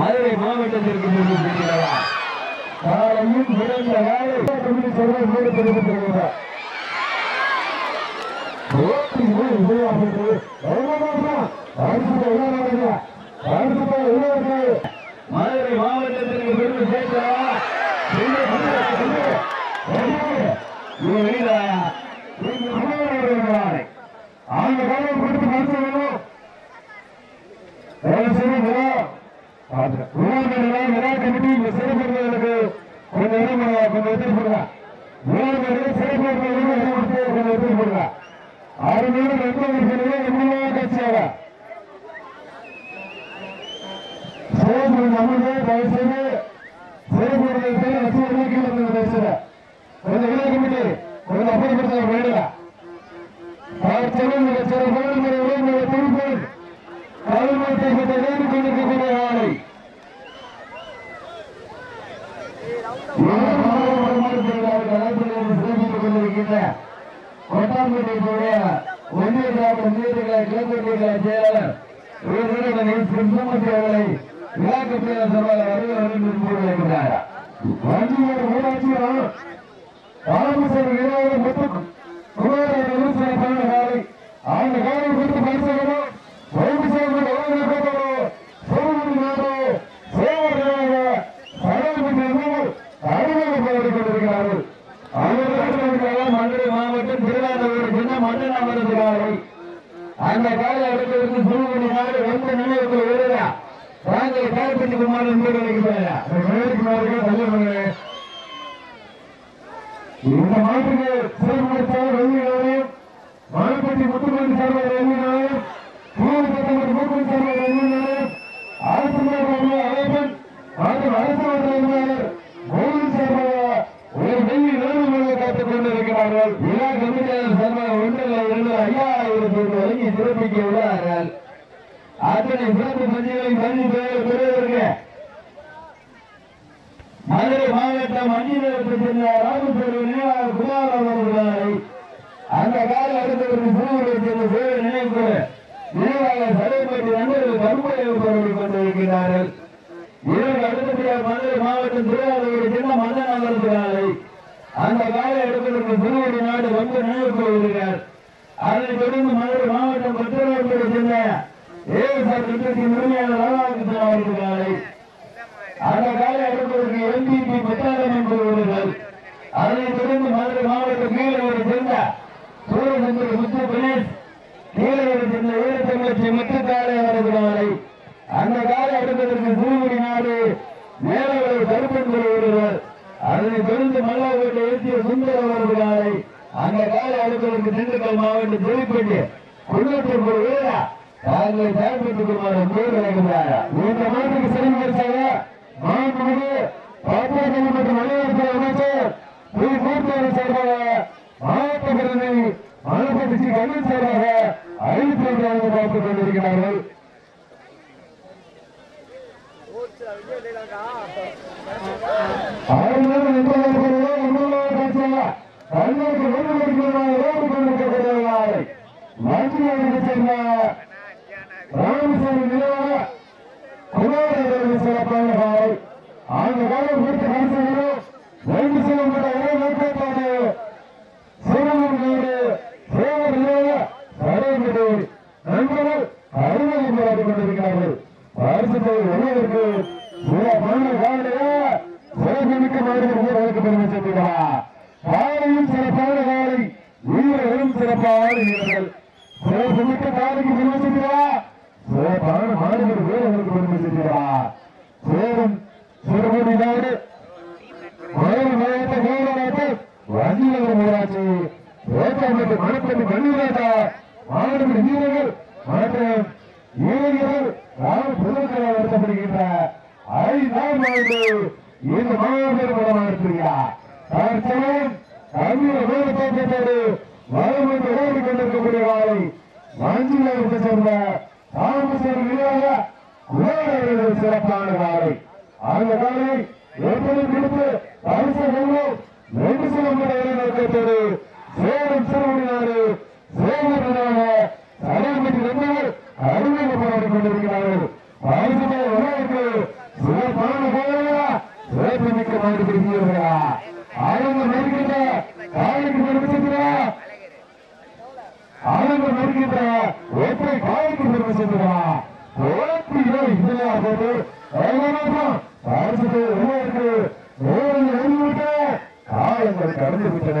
மதுரை மாவட்டத்திற்கு செல்கிறதா காலையும் விரைந்த வேலை கமிட்டி தெரிவித்திருக்கிறார் மதுரை மாவட்டத்திற்கு பெருமை சேர்க்கிறா quadra né? நீதிகளை கிளம்புடைய செயலாளர் சுந்தரமூர்த்தி அவர்களை விழாக்கப்பிரியர் சபையில் வருகிறார் வண்டியோட ஊராட்சியும் ராமசாமி வீராவது முத்து குமார சிறப்பான காலை குறித்து வைகு சேர்ந்த கலைஞர் கூட்டணி சோழன் நாடு சேவர்களாக சடங்குகள் அறிமுகப்படுத்திக் கொண்டிருக்கிறார்கள் அவர்கள் மதுரை மாவட்டம் திருவாரூர் சின்ன மன்னன் அவரது காலை அந்த காலை அடுத்தவருக்கு சூழ்நிலை நாடு எந்த நிலையத்தில் வருகிறா தாங்கள் காலப்பட்டி குமார் என்று நினைக்கிறார் இந்த மாட்டுக்கு சிறப்பு வெள்ளி நாளையும் மாட்டுப்பட்டி முத்துமணி சார்பாக வெள்ளி நாளையும் பூர்வத்தமிழ் மூப்பன் சார்பாக வெள்ளி நாளையும் அரசு அழைப்பன் மற்றும் அரசு வட்டாளர் கோவில் சார்பாக ஒரு வெள்ளி நாடுகளை காத்துக் கொண்டிருக்கிறார்கள் விழா கமிட்டியாளர் சார்பாக ஒன்றில் இருந்து ஐயாயிரம் ரூபாய் வழங்கி சிறப்பிக்க உள்ளார்கள் அத்தனை சிறப்பு மஞ்சளை மணி மதுரை மாவட்டம் அஞ்சிதத்தில் சென்ற நினைவாக குமார் அவர்களை அந்த கால சேவை நினைவு நினைவாக நண்பர்கள் கரும்புரை அவர்கள் கொண்டிருக்கிறார்கள். இதற்கு அடுத்தபடியாக மதுரை மாவட்டம் திருவாரூர் சின்ன மன்னன் அவர்களை அந்த கால அடுத்தவர்கள் சிறுவடி நாடு வந்து நினைவு கொள்கிறார் அதனைத் தொடர்ந்து மதுரை மாவட்டம் பத்திரவர்கள் சென்ற ஏஎஸ்ஆர் திட்டத்தின் உரிமையாளர் ராதாகிருஷ்ணன் அந்த காலை அடுப்பதற்கு எம்பிபி பத்தாயிரம் என்று ஒருவர் அதனைத் தொடர்ந்து மதுரை மாவட்டம் கீழவரை சேர்ந்த சூரியசந்திர முத்து கணேஷ் கீழவரை சேர்ந்த ஈரத்தங்கச்சி முத்துக்காலை வருகிறாரை அந்த காலை அடுப்பதற்கு சிறுகுடி நாடு மேலவரை கருப்பன் வருகிறார் அதனைத் தொடர்ந்து மல்லாக்கோட்டை ஏற்றிய சுந்தர வருகிறாரை அந்த காலை அடுப்பதற்கு திண்டுக்கல் மாவட்டம் திருப்பட்டி குன்னத்தூர் வீரா தாங்களை செயல்பட்டுக் கொள்வார் பேர் இந்த மாட்டுக்கு சிறப்பு மாண்புமிகு பாப்பாளர் மற்றும் வலியுறுத்தல் அமைச்சர் பி. மூர்த்தி சார்பாக மாவட்ட பிரதிநிதி மலப்பட்டி ஸ்ரீ கல்வி சார்பாக அறிவிப்பு வழங்க பார்த்துக் கொண்டிருக்கிறார்கள். ஆளுநர் நிர்வாகத்திலே முன்னாள் கட்சியாக கல்லூரி நிர்வாகிகளாக மத்திய சேர்ந்த சிறப்பான காலை அந்த காலம் குறித்து மனசுகிறோம் வைத்து செல்லப்பட்ட ஒரே நோக்கத்தோடு சிவனோடு சேவர் நிலைய சடைபட்டு நண்பர்கள் அறிமுகம் கொண்டிருக்கிறார்கள் பரிசுத்தை உணவிற்கு சிறப்பான காலையா சிறப்புமிக்க மாதிரி வீரர்களுக்கு பெருமை சேர்த்துக்கிறார் காலையும் சிறப்பான காலை வீரர்களும் சிறப்பான வீரர்கள் சிறப்புமிக்க காலைக்கு பெருமை சேர்த்துக்கிறார் சிறப்பான மாணவர் வீரர்களுக்கு பெருமை சேர்க்கிறார் சேரும் சிறுகுடி நாடு மதுரை மாவட்ட மாவட்ட வஞ்சிநகர் ஊராட்சி வேட்டாம்பட்டு மணப்பட்டி மணிராஜா மாணவர் வீரர்கள் மற்றும் இளைஞர்கள் ராம பொதுமக்கள் நடத்தப்படுகின்ற ஐந்தாம் ஆண்டு இந்த மாபெரும் படமாக இருக்கிறார் தற்சமயம் தமிழக வேலைத்தோட்டத்தோடு வரும் என்று ஓடி கொண்டிருக்கக்கூடிய வாழை வாஞ்சியிலிருந்து சேர்ந்த தாமசர் வீராக குமாரர்கள் சிறப்பான வாழை அந்த காலை எப்படி கொடுத்து பரிசு வெல்லும் ரெண்டு சிலம்பட நோக்கத்தோடு சேலம் சிறுவனாறு சேவனாக அருமைக்கு வந்தால் அருமைக்கு போராடி கொண்டிருக்கிறார்கள். அருமை உலகிற்கு சிறப்பான போரா சிறப்பு மிக்க மாறி பிடிக்கிறீர்களா ஆளுங்க நெருக்கின்ற காலுக்கு நிர்மிச்சிருக்கிற ஆளுங்க நெருக்கின்ற ஒற்றை காலுக்கு நிர்மிச்சிருக்கிறா போட்டியோ இல்லையா போது அரசு உலகிற்கு காலங்கள் கடந்து விட்டன.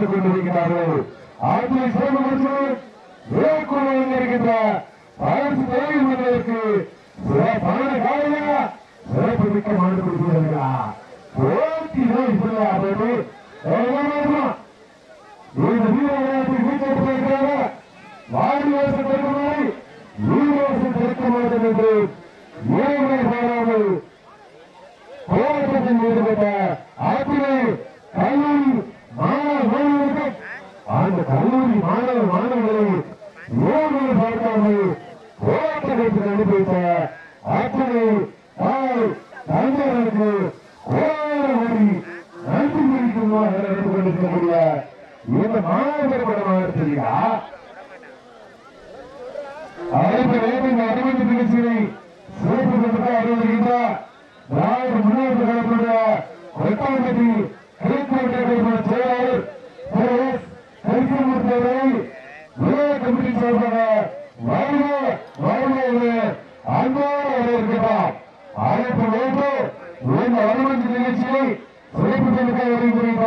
பார்த்துக் கொண்டிருக்கிறார்கள் ஆற்றிலை சிறப்பு இருக்கின்ற அரசு தேவை சிறப்பான காலையா சிறப்பு மிக்க மாநில ஆற்றலூர் பால் தஞ்சைக்கு கோரி நன்றி குறிக்குமாக நடந்து கொண்டிருக்கக்கூடிய இந்த மாணவர் படமாக தெரியா அறிவிப்பு நிகழ்ச்சியை சிறப்பு கொண்டு அறிவிக்கின்ற திராவிட முன்னேற்ற கழகத்துடைய ஒட்டாம்பட்டி சகோதரி குறித்த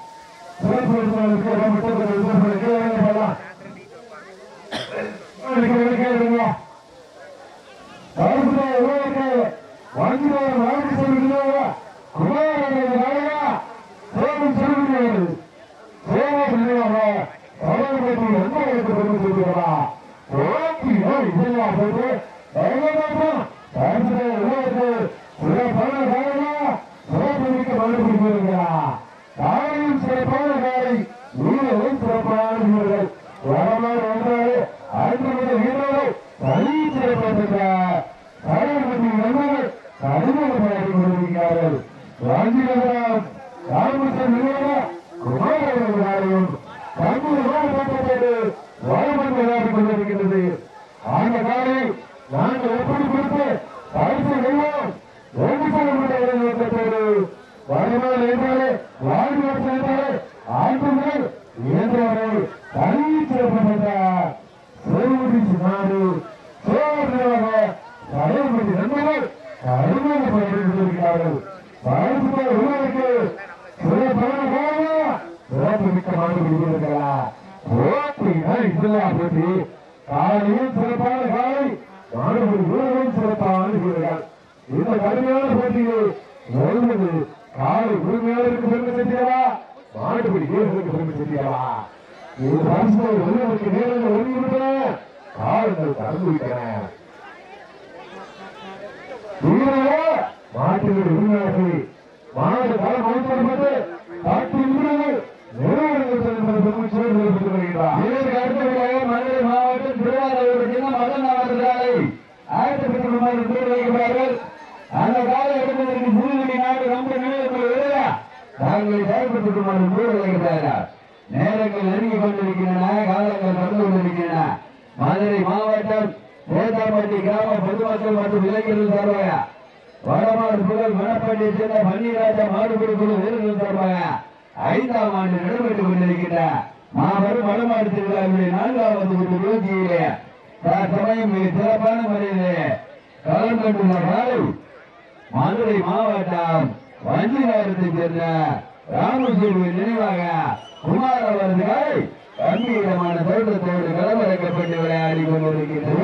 வாங்கிடுவாங்க வாங்கி சொல்லுங்க ஆன செஞ்சிடவா மாட்டுப்படி வீரர்களுக்கு பெருமை செஞ்சிடவா ஒரு பரிசு ஒருவருக்கு நேரங்கள் ஒன்று இருப்பன காலங்கள் கடந்து விட்டன. மாட்டினுடைய உரிமையாளர்கள் மாநில பல மருத்துவமனை காட்டு உரிமைகள் மாவட்டம் திருவாரூர் அந்த கால இடத்திற்கு தாங்களை செயல்பட்டுக் கொண்டு பேர் வைக்கிறார்கள் நேரங்கள் நெருங்கிக் கொண்டிருக்கின்றன காலங்கள் நடந்து கொண்டிருக்கின்றன. மதுரை மாவட்டம் சேதாப்பட்டி கிராம பொதுமக்கள் மற்றும் இளைஞர்கள் சார்பாக வடமாடு புகழ் மணப்பட்டி சேர்ந்த பன்னீராஜா மாடுபிடி குழு வீரர்கள் சார்பாக ஐந்தாம் ஆண்டு நடைபெற்றுக் கொண்டிருக்கின்ற மாபெரும் வடமாடு திருவிழாவுடைய நான்காவது ஒரு நிகழ்ச்சியிலே தற்சமயம் மிக சிறப்பான முறையிலே கலந்து கொண்டுள்ள காலை மதுரை மாவட்டம் வஞ்சிநகரத்தைச் சேர்ந்த ராமசூரின் நினைவாக குமார் அவர்கள் கம்பீரமான தோட்டத்தோடு களமிறக்கப்பட்டு விளையாடி கொண்டிருக்கின்றனர்.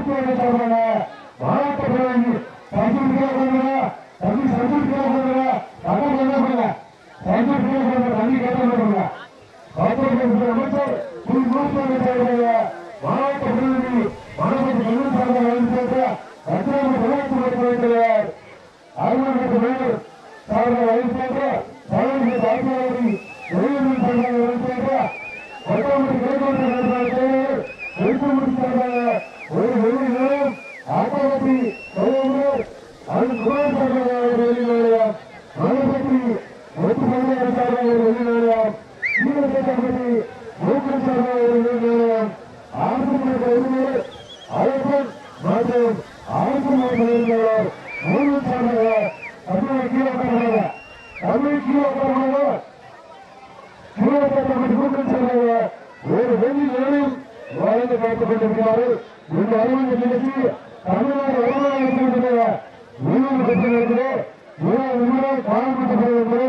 ஸ்ரீ மூர்த்தி அழைப்பன் மற்றும் ஆசிரியர் தலைவர் மூணு சார்பாக தமிழை கீழே உட்காருங்க தமிழை கீழே உட்காருங்க கீழே உட்கார்ந்து மூக்கன் சார்பாக ஒரு வெள்ளி நிலையம் வாழ்ந்து பார்த்துக் கொண்டிருக்கிறார்கள் இந்த அறிவியல் நிகழ்ச்சி தமிழ்நாடு வருமானம் எடுத்துவிட்டது மீனவ பிரச்சனை உலக விமானம் காணப்பட்டு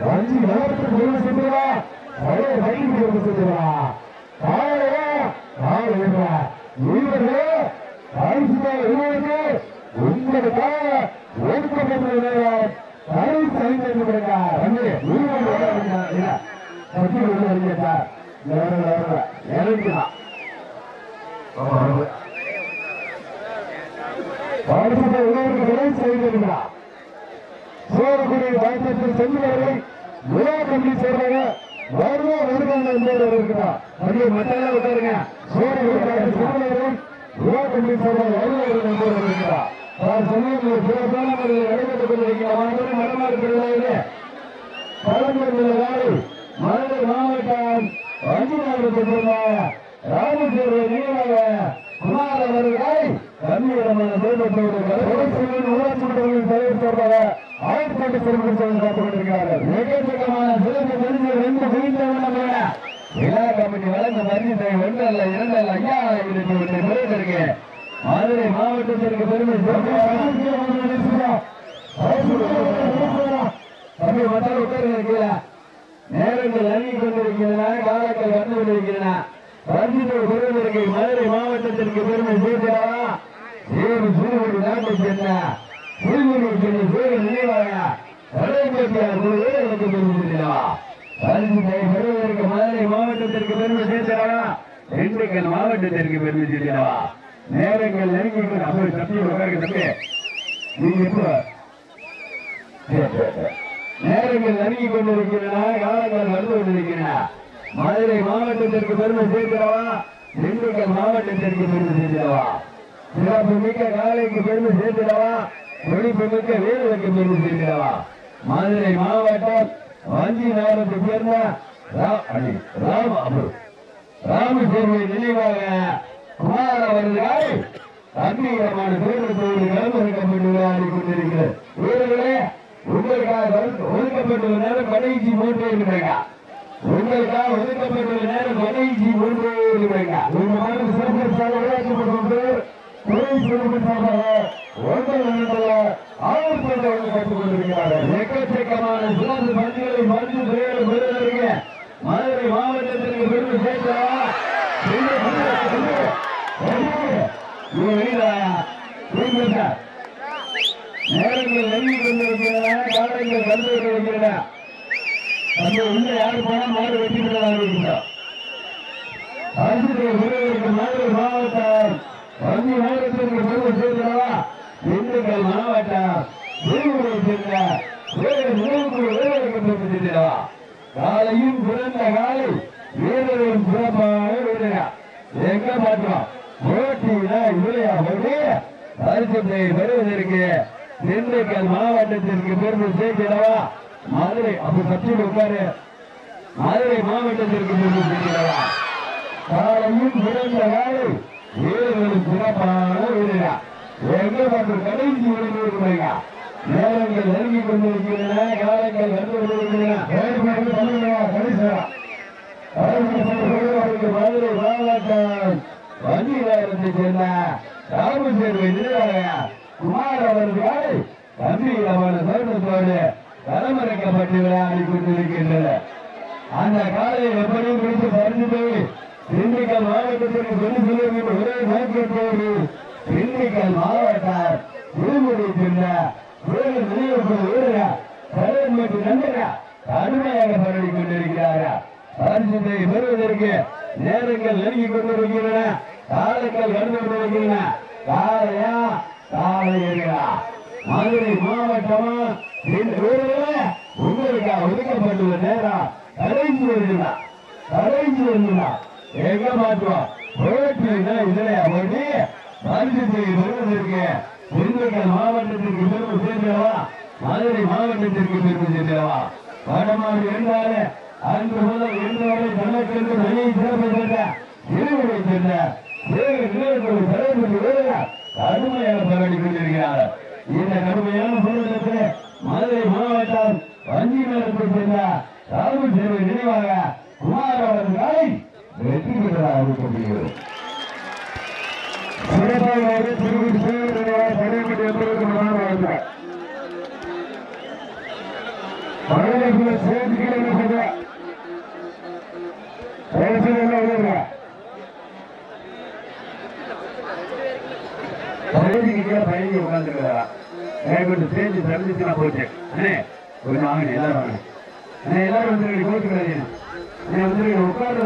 வஞ்சி நேரத்துக்கு செஞ்சுவா பழைய வழி செஞ்சுவா காலையா நாள் இவர்களே பரிசுத்தால் இருவருக்கு உங்களுக்காக ஒதுக்கப்பட்டுள்ள பரிசு அளித்திருக்கிறார் வந்து இருவர் வருகிறார். இல்ல, வருகிறார். இந்த ஆமா, வரல. பரிசுத்த இருவருக்கு விலை செய்திருக்கிறார் சோழக்குடி வாய்ப்பத்தில் செல்லுவரை விழா கம்பி சேர்றாங்க வருவா வருவாங்க என்பவர் இருக்கிறார் அப்படியே மத்தால உட்காருங்க சோழக்குடி வாய்ப்பத்தில் செல்லுவரை விழா கம்பி சேர்றாங்க வருவார்கள் என்பவர் இருக்கிறார் அவர் சொன்ன சிறப்பான முறையில் நடைபெற்றுக் கொண்டிருக்கிற மாபெரும் மரமாறு திருவிழாவிலே பழம்பெருமில்லை நாடு மாவட்டம் வஞ்சி மாவட்டத்தில் உள்ள ராமேஸ்வர குமார் அவர்களை கம்பீரமான தேர்தலோடு ஊராட்சி மன்றங்களின் தலைவர் சார்பாக ஆயிரத்தி சிறப்பு காத்துக் கொண்டிருக்கிறார்கள். எக்கச்சக்கமான சிறப்பு தெரிஞ்ச ரெண்டு குவிந்த விழா கமிட்டி வழங்க பரிசை ஒன்று அல்ல இரண்டு அல்ல ஐயா ஆயிரத்தி மதுரை மாவட்டத்திற்கு பெருமை தம்பி மக்கள் உட்காருங்க கீழே நேரங்கள் நெருங்கி கொண்டிருக்கின்றன காலங்கள் வந்து கொண்டிருக்கின்றன. பரிசுத்தோடு பெறுவதற்கு மதுரை மாவட்டத்திற்கு பெருமை சேர்க்கிறாரா சேரு சிறுவர்கள் நாட்டை சேர்ந்த சிறுவர்கள் சென்று சேரு நினைவாக கடைபட்டியார் குழு வீரர்களுக்கு பெருமை சேர்க்கிறாரா பெறுவதற்கு மதுரை மாவட்டத்திற்கு பெருமை சேர்க்கிறாரா திண்டுக்கல் மாவட்டத்திற்கு பெருமை சேர்க்கிறாரா நேரங்கள் நெருங்கி அப்படி தப்பி உட்காருங்க தம்பி நீங்க எப்போ? நேரங்கள் நெருங்கி கொண்டிருக்கிறனா காலங்கள் வந்து கொண்டிருக்கின்றன. மதுரை மாவட்டத்திற்கு பெருமை சேர்க்கிறவா? திண்டுக்க மாவட்டத்திற்கு பெருமை சேர்க்கிறவா? சிறப்பு மிக்க காலைக்கு பெருமை சேர்க்கிறவா? துடிப்பு மிக்க வீரர்களுக்கு பெருமை சேர்க்கிறவா? மதுரை மாவட்டம் வஞ்சி நகரத்தை சேர்ந்த ரா- ராம அபு. ராமசேர்வை நினைவாக குமார் அவர்கள் கம்பீரமான தேர்தலோடு கலந்துரைக்கப்பட்டு விளையாடி கொண்டிருக்கிறது வீரர்களே உங்களுக்காக ஒதுக்கப்பட்டுள்ள நேரம் கடைசி மூன்றே நிமிடங்க உங்களுக்காக ஒதுக்கப்பட்டுள்ள நேரம் கடைசி மூன்றே நிமிடங்க இந்த மாதிரி சிறப்பு சாலை விளையாட்டு துறை சிறப்பு சார்பாக ஒன்றை நிமிடங்கள ஆயிரத்தி ஒன்று கற்றுக் கொண்டிருக்கிறார்கள். எக்கச்சக்கமான சிறப்பு பந்துகளை மருந்து துறையில் பெறுவதற்கு மதுரை மாவட்டத்திற்கு பெருமை சேர்த்தா நேரங்கள் நெருங்கி கொண்டிருக்கின்றன காலங்கள் கலந்து கொண்டிருக்கின்றன அந்த உள்ள யாரு போனா மாடு வெட்டி விடலாம் இருக்கிறோம் அரசுத்துறை மதுரை மாவட்டம். வங்கி மாவட்டத்திற்கு பெருமை சேர்க்கிறவா திண்டுக்கல் மாவட்டம். விருதுகளை சேர்ந்த வேறு நினைவுக்குழு வீரருக்கு பெருமை சேர்க்கிறவா காலையும் பிறந்த காலை வீரரும் சிறப்பான வீரரா எங்க மாற்றோம் போட்டியில இல்லையா போட்டி பரிசுத்தை பெறுவதற்கு திண்டுக்கல் மாவட்டத்திற்கு பெருமை சேர்க்கிறவா? மதுரை அப்ப சற்றி உட்காரு. மதுரை மாவட்டத்திற்கு பெருமை சேர்க்கிறவா காலையும் பிறந்த காலை. வீரர்களும் சிறப்பான வீரரா எங்க மற்றும் கடைசி வீரர்களுக்கு நேரங்கள் நெருங்கி கொண்டிருக்கின்றன காலங்கள் வந்து கொண்டிருக்கின்றன. மதுரை மாவட்டம். வண்டியிலிருந்து சேர்ந்த ராமசேர்வை நிர்வாக குமார் அவர்கள் கம்பீரமான தோட்டத்தோடு களமிறக்கப்பட்டு விளையாடி கொண்டிருக்கின்றனர் அந்த காலை எப்படி பிடித்து பறிந்து போய் திண்டுக்கல் மாவட்டத்திற்கு கொண்டு செல்ல வேண்டும் ஒரே நோக்கத்தோடு திண்டுக்கல் மாவட்டார் திருமுடி சென்ற வேறு நினைவுக்கு வீரரா தலைமைக்கு நண்பரா கடுமையாக பரவி கொண்டிருக்கிறாரா பரிசுத்தை பெறுவதற்கு நேரங்கள் நெருங்கி கொண்டிருக்கின்றன. காலங்கள் கடந்து கொண்டிருக்கின்றன. காலையா? காலையா மதுரை மாவட்டமா இந்த உங்களுக்காக ஒதுக்கப்பட்டுள்ள நேரம் கடைசி வருகிறா கடைசி வருகிறா எங்க மாற்றுவோம் போட்டினா இல்லையா போட்டி செய்ய பெறுவதற்கு திண்டுக்கல் மாவட்டத்திற்கு பெருமை சேர்ந்தவா மதுரை மாவட்டத்திற்கு பெருமை சேர்ந்தவா வடமாறு என்றாலே அன்று முதல் இன்று வரை தனக்கென்று தனியை சிறப்பு சேர்ந்த இருவரை சேர்ந்த வேறு நிலையத்தில் தலைவர் கடுமையாக போராடி கொண்டிருக்கிறார். இந்த கடுமையான போராட்டத்தில் மதுரை மாவட்டம் வஞ்சி மேலத்தை சேர்ந்த ராகுல் சேவை நினைவாக குமார் அவர்களை வெற்றி பெற்றதாக அறிவிக்கப்படுகிறது. சிறப்பாக திருவிழி சேவை நினைவாக தலைமையில் என்பதற்கு பயணி உட்கார்ந்துருக்கிறா கைப்பட்டு சேர்ந்து சந்திச்சு நான் போயிட்டேன் அண்ணே கொஞ்சம் வாங்க எல்லாரும் வாங்க. அண்ணே எல்லாரும் வந்து கோச்சுக்கிறாங்க அண்ணே வந்து உட்கார்ந்து